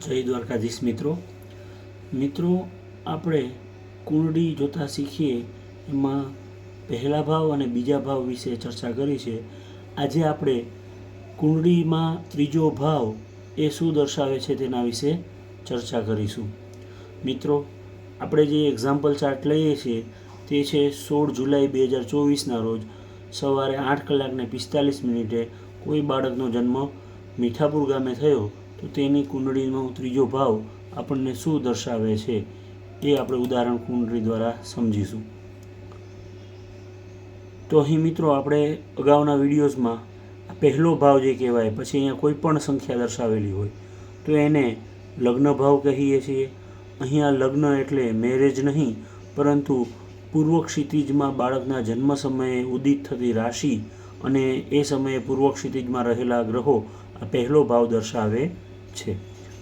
જય દ્વારકાધીશ મિત્રો. મિત્રો, આપણે કુંડળી જોતા શીખીએ, એમાં પહેલા ભાવ અને બીજા ભાવ વિશે ચર્ચા કરી છે. આજે આપણે કુંડળીમાં ત્રીજો ભાવ એ શું દર્શાવે છે તેના વિશે ચર્ચા કરીશું. મિત્રો, આપણે જે એક્ઝામ્પલ ચાર્ટ લઈએ છીએ, તે છે સોળ જુલાઈ બે હજાર ચોવીસના રોજ સવારે આઠ કલાકને પિસ્તાલીસ મિનિટે કોઈ બાળકનો જન્મ મીઠાપુર ગામે થયો. તો તેની કુંડળીનો ત્રીજો ભાવ આપણને શું દર્શાવે છે એ આપણે ઉદાહરણ કુંડળી દ્વારા સમજીશું. તો અહીં મિત્રો આપણે અગાઉના વિડીયોઝમાં પહેલો ભાવ જે કહેવાય, પછી અહીંયા કોઈ પણ સંખ્યા દર્શાવેલી હોય, તો એને લગ્ન ભાવ કહીએ છીએ. અહીંયા લગ્ન એટલે મેરેજ નહીં, પરંતુ પૂર્વ ક્ષિતિજમાં બાળકના જન્મ સમયે ઉદિત થતી રાશિ અને એ સમયે પૂર્વ ક્ષિતિજમાં રહેલા ગ્રહો આ પહેલો ભાવ દર્શાવે છે.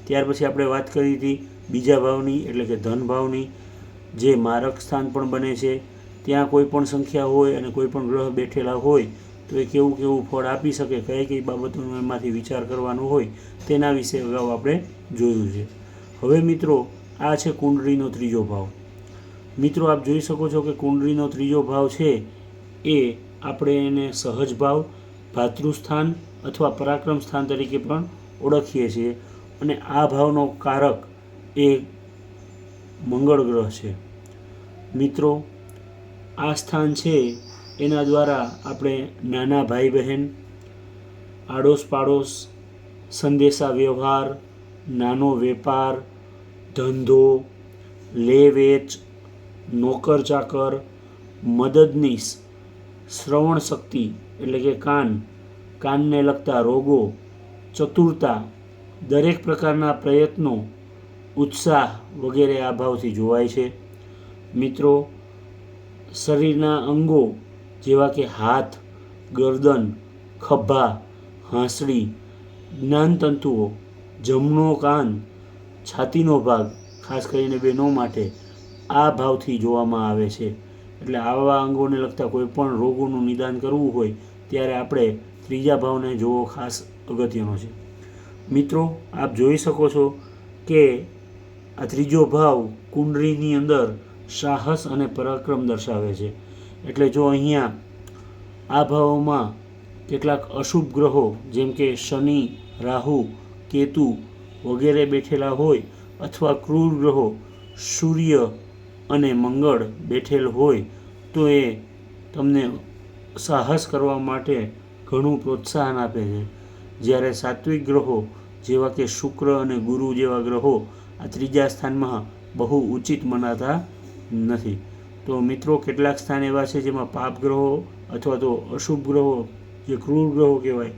ત્યાર પછી આપણે વાત કરી હતી બીજા ભાવની, એટલે કે ધન ભાવની. જે મારક સ્થાન પણ બને છે. ત્યાં કોઈ પણ સંખ્યા હોય અને કોઈ પણ ગ્રહ બેઠેલા હોય, તો એ કેવું કેવું ફળ આપી શકે, કઈ કઈ બાબતોનો એમાંથી વિચાર કરવાનો હોય, તેના વિશે અગાઉ આપણે જોયું છે. હવે મિત્રો, આ છે કુંડળીનો ત્રીજો ભાવ. મિત્રો, આપ જોઈ શકો છો કે કુંડળીનો ત્રીજો ભાવ છે એ આપણે એને સહજ ભાવ ભાતૃસ્થાન અથવા પરાક્રમ સ્થાન તરીકે પણ ઓળખીએ છીએ અને આ ભાવનો કારક એ મંગળ ગ્રહ છે. મિત્રો, આ સ્થાન છે એના દ્વારા આપણે નાના ભાઈ બહેન આડોશ પાડોશ સંદેશા વ્યવહાર નાનો વેપાર, ધંધો લે વેચ નોકર ચાકર મદદનીશ, શ્રવણ શક્તિ એટલે કે કાન, કાનને લગતા રોગો ચતુરતા, દરેક પ્રકારના પ્રયત્નો, ઉત્સાહ વગેરે આ ભાવથી જોવાય છે. મિત્રો, શરીરના અંગો જેવા કે હાથ, ગરદન, ખભા હાંસળી જ્ઞાનતંતુઓ, જમણો કાન, છાતીનો ભાગ, ખાસ કરીને બહેનો માટે આ ભાવથી જોવામાં આવે છે. એટલે આવા અંગોને લગતા કોઈ પણ રોગોનું નિદાન કરવું હોય, ત્યારે આપણે ત્રીજા ભાવને જોવો ખાસ અગત્યનો છે. મિત્રો, આપ જોઈ શકો છો કે આ ત્રીજો ભાવ કુંડળીની અંદર સાહસ અને પરાક્રમ દર્શાવે છે. એટલે જો અહીંયા આ ભાવોમાં કેટલાક અશુભ ગ્રહો, જેમ કે શનિ, રાહુ, કેતુ વગેરે બેઠેલા હોય અથવા ક્રૂર ગ્રહો, સૂર્ય અને મંગળ બેઠેલ હોય, તો એ તમને સાહસ કરવા માટે ઘણું પ્રોત્સાહન આપે છે. જ્યારે સાત્વિક ગ્રહો જેવા કે શુક્ર અને ગુરુ જેવા ગ્રહો આ ત્રીજા સ્થાનમાં બહુ ઉચિત મનાતા નથી. તો મિત્રો, કેટલાક સ્થાન એવા છે જેમાં પાપ ગ્રહો અથવા તો અશુભ ગ્રહો, જે ક્રૂર ગ્રહો કહેવાય,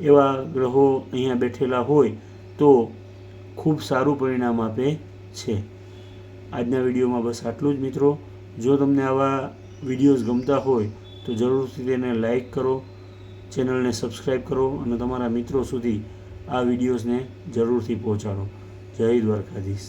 એવા ગ્રહો અહીંયા બેઠેલા હોય તો ખૂબ સારું પરિણામ આપે છે. આજના વિડીયોમાં બસ આટલું જ મિત્રો. જો તમને આવા વિડીયોઝ ગમતા હોય તો જરૂરથી તેને લાઈક કરો ચેનલને સબસ્ક્રાઈબ કરો અને તમારા મિત્રો સુધી આ વિડીયોઝને જરૂરથી પહોંચાડો. જય દ્વારકાધીશ.